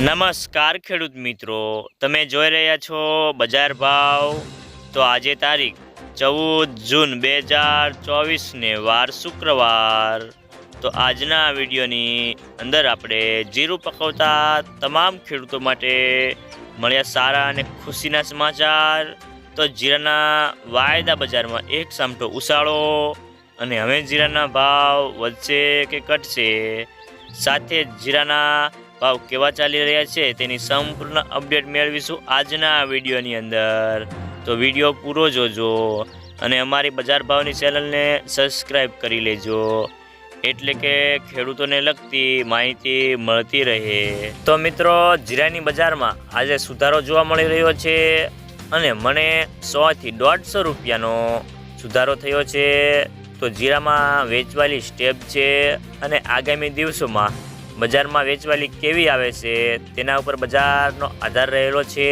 નમસ્કાર ખેડૂત મિત્રો, તમે જોઈ રહ્યા છો બજાર ભાવ. તો આજે તારીખ ચૌદ જૂન બે હજાર ચોવીસને વાર શુક્રવાર. તો આજના વિડીયોની અંદર આપણે જીરું પકવતા તમામ ખેડૂતો માટે મળ્યા સારા અને ખુશીના સમાચાર. તો જીરાના વાયદા બજારમાં એક સામટો ઉછાળો અને હવે જીરાના ભાવ વધશે કે ઘટશે? સાથે જીરાના ભાવ કેવા ચાલી રહ્યા છે તેની સંપૂર્ણ અપડેટ મેળવીશું આજના વિડીયોની અંદર. તો વીડિયો પૂરો જોજો અને અમારી બજાર ભાવની ચેનલને સબસ્ક્રાઈબ કરી લેજો. એટલે કે ખેડૂતોને લગતી માહિતી મળતી રહે. તો મિત્રો, જીરાની બજારમાં આજે સુધારો જોવા મળી રહ્યો છે અને મને સોથી દોઢસો રૂપિયાનો સુધારો થયો છે. તો જીરામાં વેચવાલી સ્ટેપ છે અને આગામી દિવસોમાં બજારમાં વેચવાલી કેવી આવે છે, તેના ઉપર બજારનો આધાર રહેલો છે.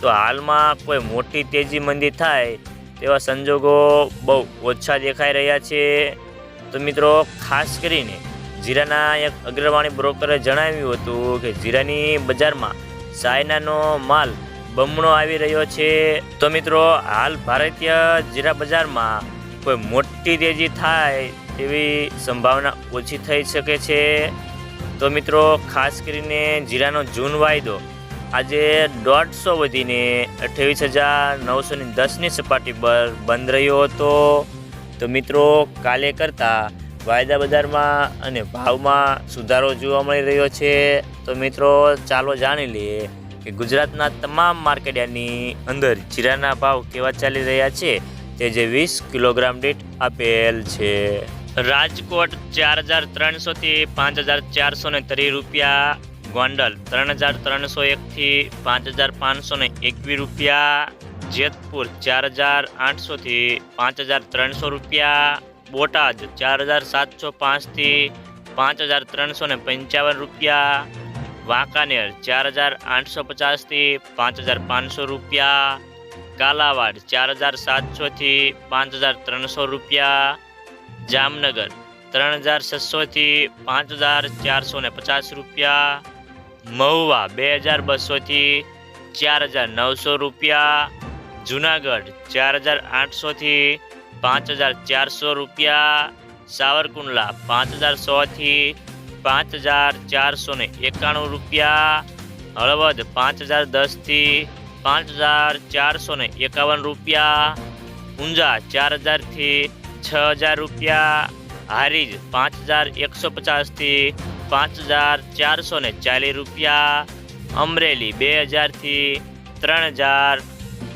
તો હાલમાં કોઈ મોટી તેજી મંદી થાય, તેવા સંજોગો બહુ ઓછા દેખાઈ રહ્યા છે. તો મિત્રો, ખાસ કરીને જીરાના એક અગ્રવાણી બ્રોકરે જણાવ્યું હતું કે જીરાની બજારમાં ચાઇનાનો માલ બમણો આવી રહ્યો છે. તો મિત્રો, હાલ ભારતીય જીરા બજારમાં કોઈ મોટી તેજી થાય તેવી સંભાવના ઓછી થઈ શકે છે. તો મિત્રો, ખાસ કરીને જીરાનો જૂન વાયદો. આજે દોઢસો વધીને અઠ્યાવીસ હજાર નવસો ને દસની સપાટી પર બંધ રહ્યો હતો. તો મિત્રો, કાલે કરતાં વાયદા બજારમાં અને ભાવમાં સુધારો જોવા મળી રહ્યો છે. તો મિત્રો, ચાલો જાણી લઈએ કે ગુજરાતના તમામ માર્કેટયાર્ડની અંદર જીરાના ભાવ કેવા ચાલી રહ્યા છે. તે જે વીસ કિલોગ્રામ દીઠ આપેલ છે. રાજકોટ ચાર હજાર ત્રણસોથી પાંચ હજાર ચારસો ને ત્રીસ રૂપિયા, ગોંડલ ત્રણ હજાર ત્રણસો એકથી પાંચ હજાર પાંચસો ને એકવીસ રૂપિયા, જેતપુર ચાર હજાર આઠસોથી પાંચ હજાર ત્રણસો રૂપિયા, બોટાદ ચાર હજાર સાતસો પાંચથી પાંચ હજાર ત્રણસો ને પંચાવન રૂપિયા, વાંકાનેર ચાર હજાર આઠસો પચાસથી પાંચ હજાર પાંચસો રૂપિયા, કાલાવાડ ચાર હજાર સાતસોથી પાંચ હજાર ત્રણસો રૂપિયા જામનગર. ત્રણ હજાર છસોથી પાંચ હજાર ચારસો ને પચાસ રૂપિયા. મહુવા બે હજાર બસોથી ચાર હજાર નવસો રૂપિયા. જુનાગઢ ચાર હજાર આઠસોથી પાંચ હજાર ચારસો રૂપિયા. સાવરકુંડલા પાંચ હજાર સોથી પાંચ હજાર ચારસો ને એકાણું રૂપિયા. હળવદ પાંચ હજાર દસથી પાંચ હજાર ચારસો ને એકાવન રૂપિયા. ઊંઝા ચાર હજારથી છ હજાર રૂપિયા હારીજ પાંચ હજાર એકસો પચાસથી પાંચ હજાર ચારસો ને ચાલીસ રૂપિયા અમરેલી બે હજારથી ત્રણ હજાર